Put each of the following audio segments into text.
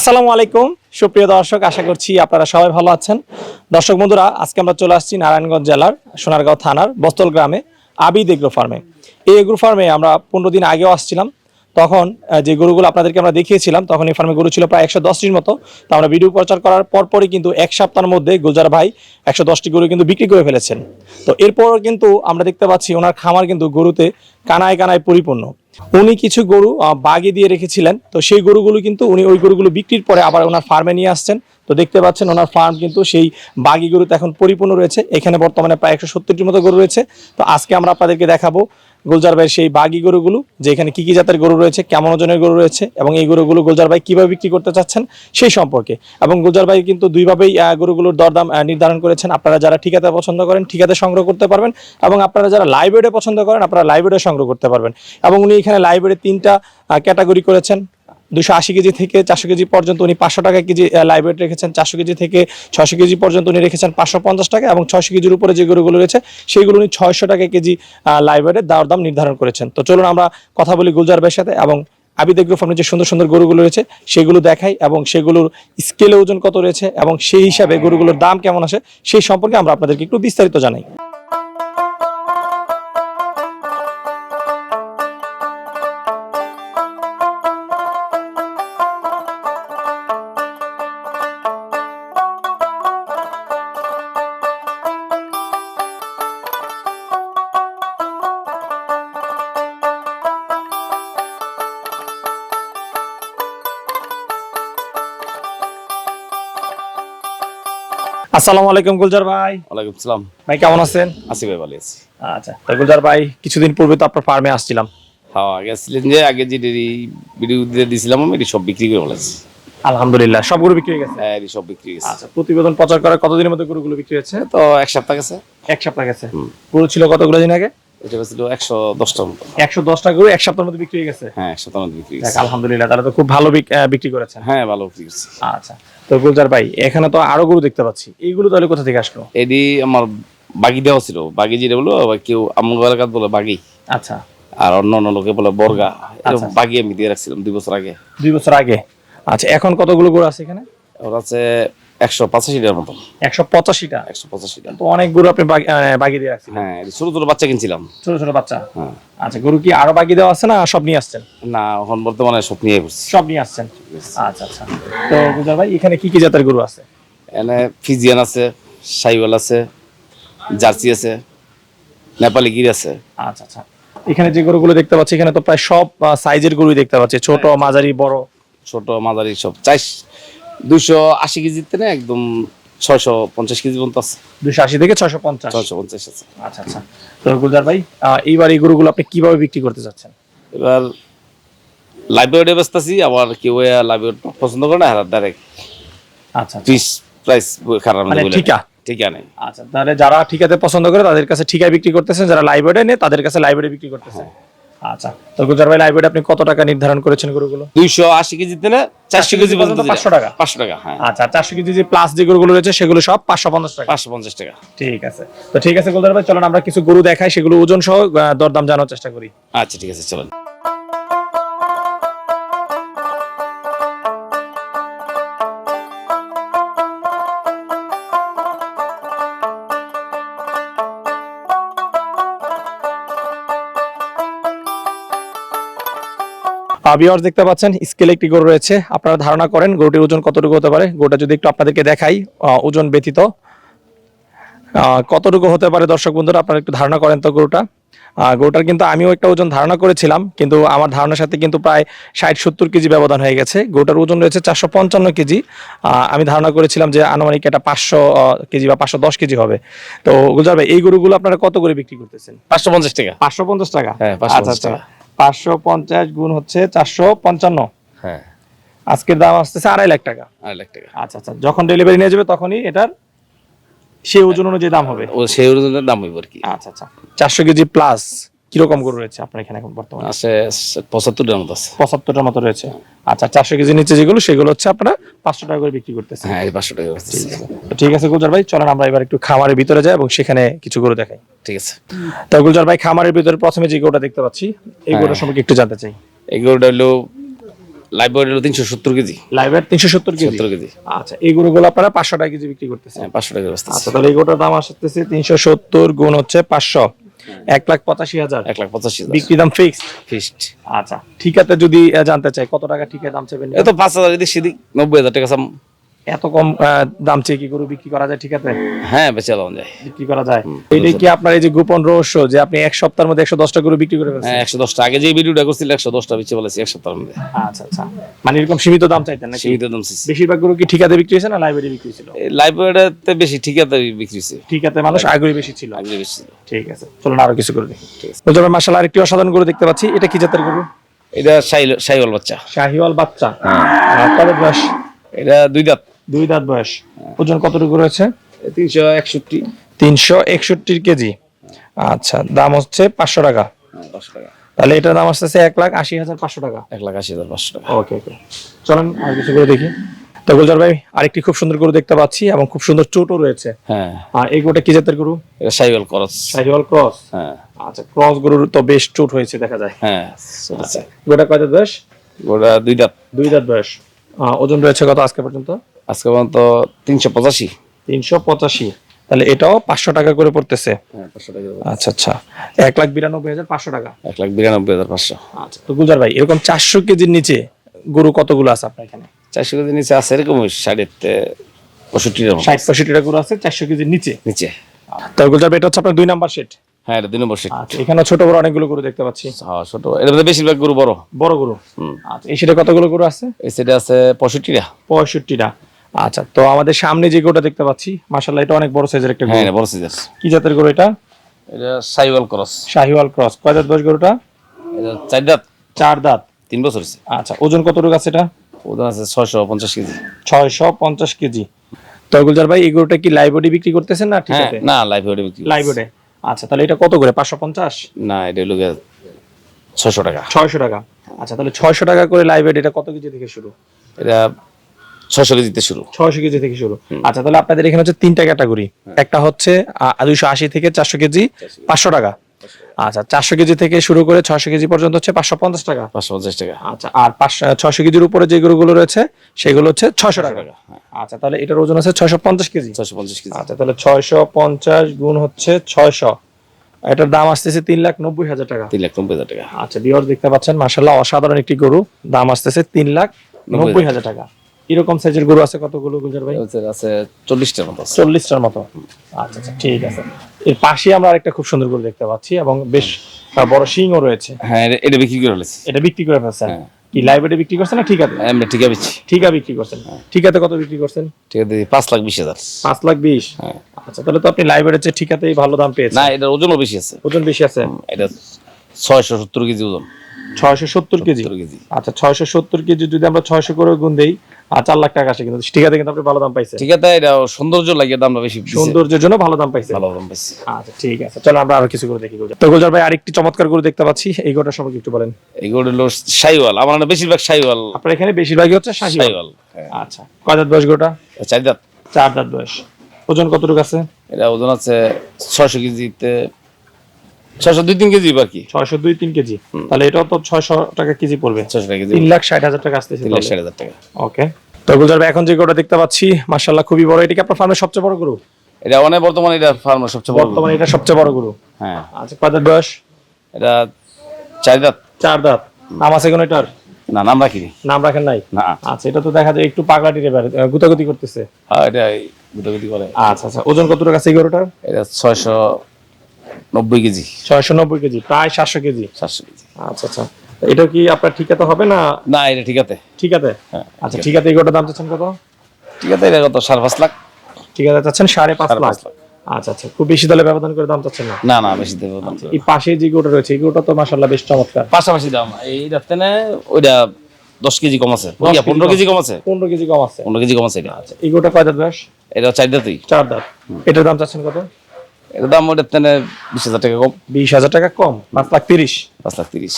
আসসালামু আলাইকুম। সুপ্রিয় দর্শক, আশা করছি আপনারা সবাই ভালো আছেন। দর্শক বন্ধুরা, আজকে আমরা চলে আসছি নারায়ণগঞ্জ জেলার সোনারগাঁও থানার বস্তল গ্রামে আবিদ এগ্রো ফার্মে। এই এগ্রো ফার্মে আমরা পনেরো দিন আগেও আসছিলাম। তখন যে গরুগুলো আপনাদেরকে আমরা দেখিয়েছিলাম, তখন এই ফার্মে গরু ছিল প্রায় একশো দশটির মতো। তো আমরা ভিডিও প্রচার করার পরপরই কিন্তু এক সপ্তাহের মধ্যে গুলজার ভাই একশো দশটি গরু কিন্তু বিক্রি করে ফেলেছেন। তো এরপর কিন্তু আমরা দেখতে পাচ্ছি ওনার খামার কিন্তু গরুতে কানায় কানায় পরিপূর্ণ। উনি কিছু গরু বাগে দিয়ে রেখেছিলেন। তো সেই গরুগুলো কিন্তু উনি ওই গরুগুলো বিক্রির পরে আবার ওনার ফার্মে নিয়ে আসছেন। তো দেখতে পাচ্ছেন ওনার ফার্ম কিন্তু সেই বাগি গরুতে এখন পরিপূর্ণ রয়েছে। এখানে বর্তমানে প্রায় একশো সত্তরটির মতো গরু রয়েছে। তো আজকে আমরা আপনাদেরকে দেখাবো গুলজার ভাইয়ের সেই বাগি গরুগুলো, যে এখানে কী কী জাতের গরু রয়েছে, কেমন ওজনের গরু রয়েছে, এবং এই গরুগুলো গুলজার ভাই কীভাবে বিক্রি করতে চাচ্ছেন সেই সম্পর্কে। এবং গুলজার ভাই কিন্তু দুইভাবেই গরুগুলোর দরদাম নির্ধারণ করেছেন। আপনারা যারা ঠিকাতে পছন্দ করেন, ঠিকাতে সংগ্রহ করতে পারবেন। এবং আপনারা যারা লাইব্রেরি পছন্দ করেন, আপনারা লাইব্রেরি সংগ্রহ করতে পারবেন। এবং উনি এখানে লাইব্রেরি তিনটা ক্যাটাগরি করেছেন। দুশো আশি কেজি থেকে চারশো কেজি পর্যন্ত উনি পাঁচশো টাকা কেজি লাইব্রেরি রেখেছেন, চারশো কেজি থেকে ছশো কেজি পর্যন্ত উনি রেখেছেন পাঁচশো পঞ্চাশ টাকা এবং ছশো কেজির উপরে যে গরুগুলো রয়েছে সেইগুলো উনি ছয়শো টাকা কেজি লাইব্রেরির দাওয়ার দাম নির্ধারণ করেছেন। তো চলুন আমরা কথা বলি গুলজার ভাইয়ের সাথে এবং আবিদ এগ্রো ফার্মের যে সুন্দর সুন্দর গরুগুলো রয়েছে সেগুলো দেখাই এবং সেগুলোর স্কেলে ওজন কত রয়েছে এবং সেই হিসাবে গরুগুলোর দাম কেমন আসে সেই সম্পর্কে আমরা আপনাদেরকে একটু বিস্তারিত জানাই। আসসালামু আলাইকুম গুলজার ভাই। ওয়ালাইকুম সালাম। ভাই কেমন আছেন? আসি ভাই ভালো আছি। আচ্ছা তো গুলজার ভাই কিছুদিন পূর্বে তো আপনার ফার্মে আসছিলাম। হ্যাঁ আগে ছিলেন যে আগে যে ভিডিও দিয়ে দিয়েছিলাম আমি এটি সব বিক্রি করে ফেলেছি। আলহামদুলিল্লাহ সব গরু বিক্রি হয়ে গেছে? হ্যাঁ এটি সব বিক্রি গেছে। আচ্ছা প্রতিবেদন প্রচার করার কতদিনের মধ্যে গরুগুলো বিক্রি হয়েছে? তো এক সপ্তাহ গেছে। এক সপ্তাহ গেছে। গরু ছিল কতগুলো দিন আগে? এটা ছিল একশো দশটার মতো। একশো দশটা গরু এক সপ্তাহের মধ্যে বিক্রি হয়ে গেছে? হ্যাঁ এক সপ্তাহ মধ্যে বিক্রি গেছে। আলহামদুলিল্লাহ তাহলে তো খুব ভালো বিক- বিক্রি করেছেন। হ্যাঁ ভালো বিক্রি করছি। আচ্ছা তো গুলজার ভাই এখানে তো আরও গরু দেখতে পাচ্ছি। এইগুলো তাহলে কোথা থেকে আসলো? এদি আমার বাগি দেওয়া ছিল। বাগি যেটা বলো কেউ আমার এলাকাত বলে বাগি। আচ্ছা। আর অন্য অন্য লোকে বলে বর্গা। আচ্ছা। বাগি আমি দিয়ে রাখছিলাম দুই বছর আগে। দুই বছর আগে। আচ্ছা এখন কতগুলো গরু আছে এখানে? ওর আছে একশো পঁচাশিটার মতো একশো পঁচাশিটা? একশো পঁচাশিটা। তো অনেক গরু আপনি দিয়ে রাখছেন? হ্যাঁ ছোট ছোট বাচ্চা কিনছিলাম। ছোট ছোট বাচ্চা? হ্যাঁ। আচ্ছা গরু কি আরও বাকি দেওয়া আছে না সব নিয়ে আসছেন? না এখন বর্তমানে সব নিয়ে পড়ছি সব নিয়ে আসছেন? আচ্ছা আচ্ছা। তো ভাই এখানে কি কি জাতের গরু আছে? এনে ফিজিয়ান আছে সাইওয়াল আছে জার্সি আছে নেপালি গির আছে। আচ্ছা আচ্ছা। এখানে যে গরুগুলো দেখতে পাচ্ছি এখানে তো প্রায় সব সাইজের গরুই দেখতে পাচ্ছি। ছোট মাঝারি বড়। ছোট মাঝারি সব। চাইশ দুইশো আশি কেজিতে না একদম ছয়শো পঞ্চাশ কেজি পর্যন্ত আছে। দুশো আশি থেকে ছয়শো পঞ্চাশ? ছয়শো পঞ্চাশ আছে। আচ্ছা আচ্ছা। তো গুলজার ভাই এইবার এই গরুগুলো আপনি কীভাবে বিক্রি করতে চাচ্ছেন? এবার লাইব্রেরি আবার কেউ লাইব্রেরি পছন্দ করে না ডাইরেক্ট আচ্ছা আচ্ছা। প্রাইস খারাপ মানে ঠিকা? ঠিকা নেই। আচ্ছা তাহলে যারা ঠিকাতে পছন্দ করে তাদের কাছে ঠিকায় বিক্রি করতেছেন যারা লাইব্রেরি নেই তাদের কাছে লাইব্রেরি বিক্রি করতেছেন। আচ্ছা তো গুলজার ভাই লাইব্রেরি আপনি কত টাকা নির্ধারণ করেছেন গরুগুলো? দুইশো আশি কেজিতে না চারশো কেজি পর্যন্ত পাঁচশো টাকা? পাঁচশো টাকা হ্যাঁ। আচ্ছা চারশো কেজি যে প্লাস যে গরুগুলো রয়েছে সেগুলো সব পাঁচশো পঞ্চাশ টাকা। পাঁচশো পঞ্চাশ টাকা। ঠিক আছে। তো ঠিক আছে গুলজার ভাই চলুন আমরা কিছু গরু দেখাই সেগুলো ওজন সহ দরদাম জানার চেষ্টা করি। আচ্ছা ঠিক আছে চলেন। ভিউয়ার্স দেখতে পাচ্ছেন স্কেলে একটি গরু রয়েছে। আপনারা ধারণা করেন গরুটির ওজন কতটুকু হতে পারে। গরুটা যদি একটু আপনাদেরকে দেখাই ওজন ব্যতীত। কতটুকু হতে পারে দর্শক বন্ধুরা আপনারা একটু ধারণা করেন তো গরুটা। গরুটার কিন্তু আমিও একটা ওজন ধারণা করেছিলাম কিন্তু আমার ধারণার সাথে কিন্তু প্রায় ষাট সত্তর কেজি ব্যবধান হয়ে গেছে। গরুটার ওজন রয়েছে চারশো পঞ্চান্ন কেজি। আহ, আমি ধারণা করেছিলাম যে আনুমানিক এটা পাঁচশো কেজি বা পাঁচশো দশ কেজি হবে। তো গুলজার ভাই এই গরুগুলো আপনারা কত করে বিক্রি করতেছেন? পাঁচশো পঞ্চাশ টাকা। পাঁচশো পঞ্চাশ টাকা? হ্যাঁ, আচ্ছা আচ্ছা। টাকা। পাঁচশো পঞ্চাশ গুণ হচ্ছে চারশো পঞ্চান্ন। হ্যাঁ। আজকের দাম আসতেছে আড়াই লাখ টাকা। আড়াই লাখ টাকা। আচ্ছা আচ্ছা যখন ডেলিভারি নিয়ে যাবে তখনই এটার সেই ওজন অনুযায়ী দাম হবে। ও সেই ওজনের দাম হইব আর কি। আচ্ছা আচ্ছা চারশো কেজি প্লাস কীরকম গরু রয়েছে আপনার এখানে এখন বর্তমানে? আছে পঁচাত্তরটার মতো আছে। পঁচাত্তরটার মতো রয়েছে। আচ্ছা চারশো কেজি নিচে যেগুলো সেগুলো হচ্ছে আপনারা পাঁচশো টাকা করে বিক্রি করতেছে হ্যাঁ পাঁচশো টাকা ঠিক আছে। গুলজার ভাই চলেন আমরা এবার একটু খামারের ভিতরে যাই এবং সেখানে কিছু গরু দেখাই। ঠিক আছে। তো গুলজার ভাই খামারের ভিতরে প্রথমে যে গরুটা দেখতে পাচ্ছি এই গরুটার হ্যাঁ। সম্পর্কে একটু জানতে চাই। এই গরুটা হলো লাইভ ওয়েট হলো তিনশো সত্তর কেজি। তিনশো সত্তর কেজি? সত্তর কেজি। আচ্ছা এই গরুগুলো আপনারা পাঁচশো টাকা কেজি বিক্রি করতেছেন। হ্যাঁ পাঁচশো টাকা আচ্ছা তাহলে এই গরুটার দাম আসতেছে তিনশো সত্তর গুণ হচ্ছে পাঁচশো। এক লাখ পঁচাশি হাজার। এক লাখ পঁচাশি বিক্রি দাম ফিক্সড ফিক্সড আচ্ছা ঠিকাতে যদি জানতে চাই কত টাকা ঠিকা দাম চাইবেন? এত পাঁচ হাজার যদি সেদিক নব্বই হাজার টাকা এত কম দাম চেয়ে কি গরু বিক্রি করা যায় ঠিকাতে হ্যাঁ বেঁচে আলাম যায়। বিক্রি করা যায়। এইটাই কি আপনার এই যে গোপন রহস্য যে আপনি এক সপ্তাহের মধ্যে একশো দশটা গরু বিক্রি করে ফেলছেন? হ্যাঁ একশো দশটা। আগে যে ভিডিওটা করছিল একশো দশটা বেঁচে বলেছি এক সপ্তাহের মধ্যে। আচ্ছা আচ্ছা। মানে এরকম সীমিত দাম চাইতেন নাকি? সীমিত দাম চাইছি। বেশিরভাগ গরু কি ঠিকাতে বিক্রি হয়েছে না লাইব্রেরি বিক্রি ছিল এই লাইভ বেশি ঠিকাতে বিক্রি হয়েছে। ঠিকাতে মানুষ আগ্রহী বেশি ছিল। আগে বেশি ছিল। ঠিক আছে চলুন আরও কিছু করে দেখি। ঠিক আছে। বুঝতে মাসাল আরেকটি অসাধারণ গরু দেখতে পাচ্ছি এটা কি জাতের গরু? এটা সাইওয়াল বাচ্চা। শাহিওয়াল বাচ্চা। হ্যাঁ। বয়স? এটা দুই দাঁত। দুই দাঁত বয়স। ওজন কতটুকু রয়েছে? তিনশো একষট্টি। তিনশো একষট্টি কেজি। আচ্ছা দাম হচ্ছে পাঁচশো টাকা। হ্যাঁ, পাঁচশো টাকা। তাহলে এটার দাম আসতেছে এক লাখ আশি হাজার পাঁচশো টাকা। এক লাখ আশি হাজার পাঁচশো টাকা। ওকে ওকে। চলেন আর কিছু করে দেখি। তো গুলজার ভাই আরেকটি খুব সুন্দর গরু দেখতে পাচ্ছি এবং খুব সুন্দর চোটও রয়েছে। হ্যাঁ। আর এই গরুটা কি জাতের গরু? এটা সাইওয়াল করস। শাহিওয়াল ক্রস? হ্যাঁ। আচ্ছা ক্রস গরুর তো বেশ চোট হয়েছে দেখা যায়। হ্যাঁ আচ্ছা গোটা কয় দাঁত বয়স? ওটা দুই দাঁত। দুই দাঁত বয়স। ওজন রয়েছে কত আজকে পর্যন্ত? আজকে পর্যন্ত তিনশো পঁচাশি। তিনশো পঁচাশি। তাহলে এটাও পাঁচশো টাকা করে পড়তেছে। হ্যাঁ আচ্ছা আচ্ছা। এক লাখ বিরানব্বই হাজার পাঁচশো টাকা। এক লাখ বিরানব্বই হাজার পাঁচশো। আচ্ছা তো গুলজার ভাই এরকম চারশো কেজির নিচে গরু কতগুলো আছে আপনার এখানে? চারশো কেজির নিচে আছে এরকম সাড়ে পঁয়ষট্টির মতো। ষাট পঁয়ষট্টিটা গরু আছে চারশো কেজির নিচে? নিচে। তো গুলজার ভাই এটা হচ্ছে আপনার দুই নাম্বার সেট। হ্যাঁ এটা দুই নম্বর সিট আচ্ছা এখানে ছোট বড় অনেকগুলো গরু দেখতে পাচ্ছি। হ্যাঁ ছোট। মধ্যে বেশিরভাগ গরু বড়। বড় গরু? আচ্ছা এই সেটে কতগুলো গরু আছে? এই সেটে আছে পঁয়ষট্টিটা। পঁয়ষট্টিটা। আচ্ছা তো আমাদের সামনে যে গরুটা দেখতে পাচ্ছি মাসাল্লাহ এটা অনেক বড় সাইজের একটা হ্যাঁ গরু। এটা বড় সাইজের। কি জাতের গরু এটা? এটা সাইওয়াল ক্রস। শাহিওয়াল ক্রস। কয় দাঁত বয়স গরুটা? এটা চার দাঁত। চার দাঁত। তিন বছর আচ্ছা ওজন কতটুকু আছে এটা? ওজন আছে ছয়শো পঞ্চাশ কেজি। ছয়শো পঞ্চাশ কেজি। তো গুলজার ভাই এই গরুটা কি লাইবডি বিক্রি করতেছেন না ঠিক হ্যাঁ আছে না লাইভ বিক্রি করছি। আচ্ছা তাহলে এটা কত করে? পাঁচশো পঞ্চাশ? না এটা হলো ছয়শো টাকা। ছয়শো টাকা। আচ্ছা তাহলে ছয়শো টাকা করে লাইবড এটা কত কেজি থেকে শুরু? এটা ছয়শো কেজিতে শুরু। ছয়শো কেজি থেকে শুরু। আচ্ছা তাহলে আপনাদের এখানে হচ্ছে তিনটা ক্যাটাগরি। একটা হচ্ছে দুইশো আশি থেকে চারশো কেজি। পাঁচশো টাকা। আচ্ছা চারশো কেজি থেকে শুরু করে ছয়শো কেজি পর্যন্ত হচ্ছে পাঁচশো পঞ্চাশ টাকা। পাঁচশো পঞ্চাশ টাকা। আচ্ছা আর পাঁচশো ছয়শো কেজির উপরে যে গরুগুলো রয়েছে সেগুলো হচ্ছে ছয়শো টাকা। আচ্ছা তাহলে এটার ওজন আছে ছয়শো পঞ্চাশ কেজি। ছয়শো পঞ্চাশ কেজি। আচ্ছা তাহলে ছয়শো পঞ্চাশ গুণ হচ্ছে ছয়শো। এটার দাম আসতেছে তিন লাখ নব্বই হাজার টাকা। তিন লাখ নব্বই হাজার টাকা। আচ্ছা বিয়র দেখতে পাচ্ছেন মার্শাল্লাহ অসাধারণ একটি গরু। দাম আসতেছে তিন লাখ নব্বই হাজার টাকা। এরকম সাইজের গরু আছে? কতগুলো গুলজার ভাই? আছে চল্লিশটার মতো চল্লিশটার মতো। আচ্ছা আচ্ছা ঠিক আছে। এর পাশে আমরা আরেকটা খুব সুন্দর গরু দেখতে পাচ্ছি এবং বেশ বড় শিংও রয়েছে। হ্যাঁ এটা- এটা বিক্রি করে ফেলেছি। এটা বিক্রি করে ফেলছেন? হ্যাঁ। কি লাইব্রেরি বিক্রি করছেন না ঠিক আছে আমরা ঠিক আছে ঠিক আছে বিক্রি করছেন। ঠিক আছে কত বিক্রি করছেন? ঠিক আছে পাঁচ লাখ বিশ হাজার। পাঁচ লাখ বিশ? হ্যাঁ। আচ্ছা তাহলে তো আপনি লাইব্রেরির চেয়ে ঠিকাতেই ভালো দাম পেয়েছেন। না এটার ওজনও বেশি আছে। ওজন বেশি আছে? এটা ছয়শো সত্তর কেজি ওজন। ছয়শো সত্তর কেজি? আচ্ছা ছয়শো সত্তর কেজি যদি আমরা ছয়শো করে গুণ দেই আর চার লাখ টাকা আসে কিন্তু। ঠিকাতে কিন্তু আপনি ভালো দাম পাইছেন ঠিক আছে এটা সৌন্দর্য লাগে দামটা বেশি সৌন্দর্যের জন্য ভালো দাম পাইছেন ভালো দাম পাইছি। আচ্ছা ঠিক আছে। চলো আমরা আরও কিছু করে দেখি তো গুলজার ভাই আরেকটি চমৎকার গরু দেখতে পাচ্ছি। এই গরুটা সম্পর্কে একটু বলেন। এগুলো হলো সাইওয়াল আমার না বেশিরভাগ সাইওয়াল আপনার এখানে বেশিরভাগই হচ্ছে শাহিওয়াল। সাইওয়াল হ্যাঁ। আচ্ছা কয় দাঁত বয়স গরুটা? চার দাঁত। চার দাঁত বয়স। ওজন কতটুকু আছে? এটা ওজন আছে ছয়শো কেজিতে ছয়শো দুই তিন কেজি আর কি? ছয়শো দুই তিন কেজি তাহলে এটাও তো ছয়শো টাকা কেজি পড়বে। ছয়শো টাকা কেজি তিন লাখ ষাট হাজার টাকা আসতেছে তিন লাখ ষাট হাজার টাকা। ওকে তো গুলজার এখন যে গরুটা দেখতে পাচ্ছি মার্শাল্লাহ খুবই বড়। এটা কি আপনার ফার্মের সবচেয়ে বড় গরু? এটা অনেক বর্তমানে এটা ফার্মের সবচেয়ে বড় বর্তমানে এটা সবচেয়ে বড় গরু। হ্যাঁ। আচ্ছা কয় দাঁত বয়স? এটা চার দাঁত। চার দাঁত। নাম আছে কোনো এটার? না নাম রাখিনি। নাম রাখেন নাই? না। আচ্ছা এটা তো দেখা যায় একটু পাগলাটি রেবার গুতাগুতি করতেছে। হ্যাঁ এটা গুটাগুটি করে। আচ্ছা আচ্ছা ওজন কতটুকু আছে এই গরুটার? এটা ছয়শো নব্বই কেজি। ছয়শো নব্বই কেজি প্রায় সাতশো কেজি? সাতশো কেজি। আচ্ছা আচ্ছা। এটা কি আপনার ঠিকাতে হবে না? না এটা ঠিক আছে ঠিক আছে হ্যাঁ আচ্ছা ঠিক আছে দাম চাচ্ছেন কত? ঠিক আছে এটা কত সাড়ে পাঁচ লাখ? ঠিক আছে চাচ্ছেন সাড়ে পাঁচ লাখ। আচ্ছা আচ্ছা। খুব বেশি দলে ব্যবধান করে দাম চাচ্ছেন না? না না বেশি দাম এই পাশে যে গরুটা রয়েছে এই গরুটা তো মাসাল্লাহ বেশ চমৎকার। পাশাপাশি দাম এই রাত্রে ওইটা দশ কেজি কম আছে। পনেরো কেজি কম আছে? পনেরো কেজি কম আছে। পনেরো কেজি কম আছে এটা। আচ্ছা এই গরুটা কয় দাঁত বয়স? এটা চার দাঁতই। চার দাঁত। এটার দাম চাচ্ছেন কত? এর দাম ওইটা তেনে বিশ হাজার টাকা কম। বিশ হাজার টাকা কম পাঁচ লাখ তিরিশ। পাঁচ লাখ তিরিশ।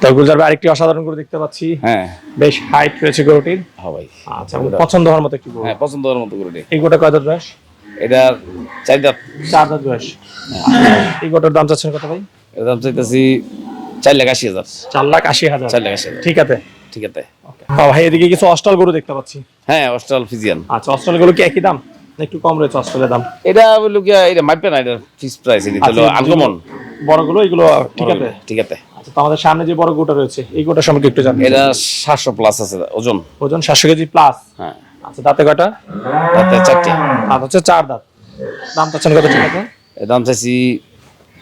তো গুলজার আরেকটি অসাধারণ গরু দেখতে পাচ্ছি। হ্যাঁ। বেশ হাইট রয়েছে গরুটির হ্যাঁ ভাই। আচ্ছা পছন্দ হওয়ার মতো একটি হ্যাঁ পছন্দ হওয়ার মতো করে এই গোটা কয় দাঁত বয়স? এটা চার দাঁত। চার দাঁত বয়স। এই গোটার দাম চাচ্ছেন কত ভাই? এর দাম চাইতেছি চার লাখ আশি হাজার। চার লাখ আশি হাজার। চার লাখ আশি হাজার। ঠিক আছে। ঠিক আছে। ভাই এদিকে কিছু অস্টাল গরু দেখতে পাচ্ছি। হ্যাঁ অস্ট্রাল ফিজিয়ান। আচ্ছা অস্টাল গরু কি একই দাম? একটু কম রয়েছে অস্ট্রেলের দাম। এটা হলো কি এটা মাপবে না এটা ফিক্স প্রাইস এটা হলো আচ্ছা, আনকমন বড়গুলো এগুলো ঠিক আছে? ঠিক আছে। আচ্ছা তো আমাদের সামনে যে বড় গরুটা রয়েছে এই গরুটা সম্পর্কে একটু জানতে এটা সাতশো প্লাস আছে ওজন। ওজন সাতশো কেজি প্লাস হ্যাঁ। আচ্ছা দাঁতে কয়টা? তাতে চারটে। দাঁত হচ্ছে চার দাঁত। দাম চাচ্ছেন কত ঠিক আছে? এর দাম চাইছি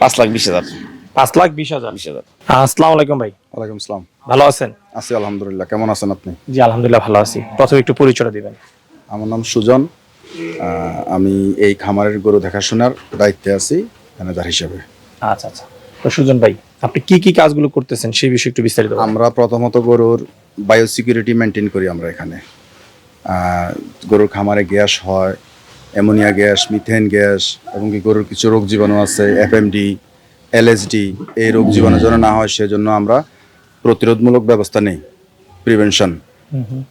পাঁচ লাখ বিশ হাজার। পাঁচ লাখ বিশ হাজার। বিশ হাজার। আসসালামু আলাইকুম ভাই। ওয়ালাইকুম আসসালাম। ভালো আছেন? আছি আলহামদুলিল্লাহ। কেমন আছেন আপনি? জি আলহামদুলিল্লাহ ভালো আছি। প্রথমে একটু পরিচয় দিবেন। আমার নাম সুজন। আমি এই খামারের গরু দেখাশোনার দায়িত্বে আছি ম্যানেজার হিসেবে। আচ্ছা আচ্ছা। তো সুজন ভাই আপনি কি কি কাজগুলো করতেছেন সেই বিষয়ে একটু বিস্তারিত আমরা প্রথমত গরুর বায়োসিকিউরিটি মেনটেন করি আমরা এখানে। গরুর খামারে গ্যাস হয় অ্যামোনিয়া গ্যাস মিথেন গ্যাস এবং কি গরুর কিছু রোগ জীবাণু আছে এফএমডি এলএসডি এই রোগ জীবাণু যেন না হয় সেজন্য আমরা প্রতিরোধমূলক ব্যবস্থা নেই প্রিভেনশন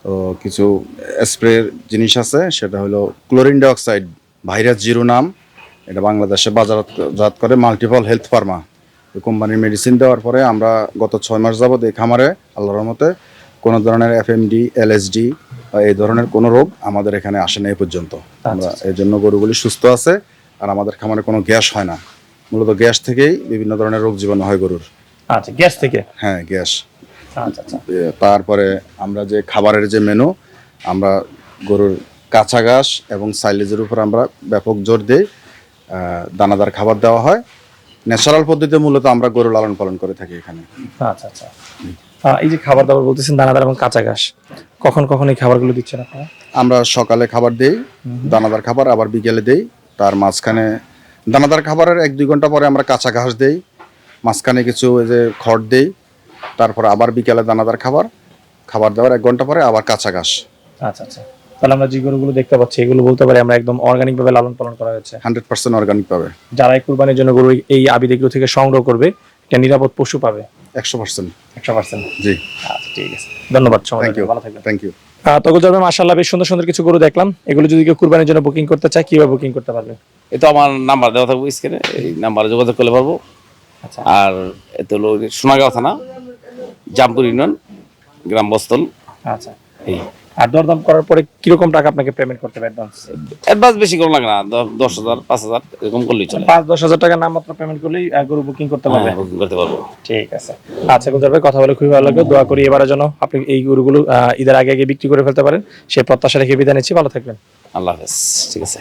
তো কিছু স্প্রে জিনিস আছে সেটা হলো ক্লোরিন ডাইঅক্সাইড ভাইরাস জিরো নাম। এটা বাংলাদেশে বাজারজাত করে মাল্টিপল হেলথ ফার্মা কোম্পানির মেডিসিন দেওয়ার পরে আমরা গত ছয় মাস যাবত এই খামারে আল্লাহর রহমতে কোনো ধরনের F M D FMD LSD বা এই ধরনের কোনো রোগ আমাদের এখানে আসে না এই পর্যন্ত। আমরা এই জন্য গরুগুলি সুস্থ আছে আর আমাদের খামারে কোনো গ্যাস হয় না। মূলত গ্যাস থেকেই বিভিন্ন ধরনের রোগ জীবাণু হয় গরুর। আচ্ছা গ্যাস থেকে? হ্যাঁ গ্যাস। আচ্ছা আচ্ছা তারপরে আমরা যে খাবারের যে মেনু আমরা গরুর কাঁচা ঘাস এবং সাইলেজের উপর আমরা ব্যাপক জোর দিই দানাদার খাবার দেওয়া হয়। ন্যাচারাল পদ্ধতিতে মূলত আমরা গরু লালন পালন করে থাকি এখানে। আচ্ছা আচ্ছা। এই যে খাবার দাবার বলতেছেন দানাদার এবং কাঁচা ঘাস কখন কখন এই খাবারগুলো দিচ্ছেন আপনারা? আমরা সকালে খাবার দেই দানাদার খাবার আবার বিকেলে দেই। তার মাঝখানে দানাদার খাবারের এক দুই ঘণ্টা পরে আমরা কাঁচা ঘাস দেই। মাঝখানে কিছু ওই যে খড় দেই। তারপরে আবার বিকেলে দানাদার খাবার খাবার দেওয়ার এক ঘণ্টা পরে আবার কাঁচা ঘাস। আচ্ছা আচ্ছা। তাহলে আমরা যে গরুগুলো দেখতে পাচ্ছি এগুলো বলতে পারি আমরা একদম অর্গানিক ভাবে লালন পালন করা হয়েছে। হান্ড্রেড পার্সেন্ট অর্গানিক পাবে যারা এই কুরবানির জন্য গরু এই আবিদিগুলো থেকে সংগ্রহ করবে একটা নিরাপদ পশু পাবে। একশো পার্সেন্ট। একশো পার্সেন্ট। জি। আচ্ছা ঠিক আছে। ধন্যবাদ সময় থ্যাংক ইউ। ভালো থাকবেন। থ্যাংক ইউ তখন যাবে মাসাল্লাহ বেশ সুন্দর সুন্দর কিছু গরু দেখলাম। এগুলো যদি কেউ কুরবানির জন্য বুকিং করতে চায় কীভাবে বুকিং করতে পারবে? এই আমার নাম্বার দেওয়া থাকবে স্ক্রিনে এই নাম্বারে যোগাযোগ করলে পারব। আচ্ছা। আর এতে হলো সোনাগাঁও থানা। জামপুর ইউনিয়ন গ্রাম বস্তল আচ্ছা। এই। আর দরদাম করার পরে কীরকম টাকা আপনাকে পেমেন্ট করতে হবে অ্যাডভান্স অ্যাডভান্স বেশি লাগে না দশ হাজার পাঁচ হাজার এরকম করলেই চলে। পাঁচ দশ হাজার টাকা নাম মাত্র পেমেন্ট করলেই গরু বুকিং করতে পারবে? হ্যাঁ, booking করতে পারব। ঠিক আছে। আচ্ছা গুলজার ভাই কথা বলে খুবই ভালো লাগল। দোয়া করি এবারের জন্য আপনি এই গরুগুলো ঈদের আগে আগে বিক্রি করে ফেলতে পারেন। সে প্রত্যাশা রেখে বিদায় নিচ্ছি। ভালো থাকবেন। আল্লাহ হাফেজ। ঠিক আছে।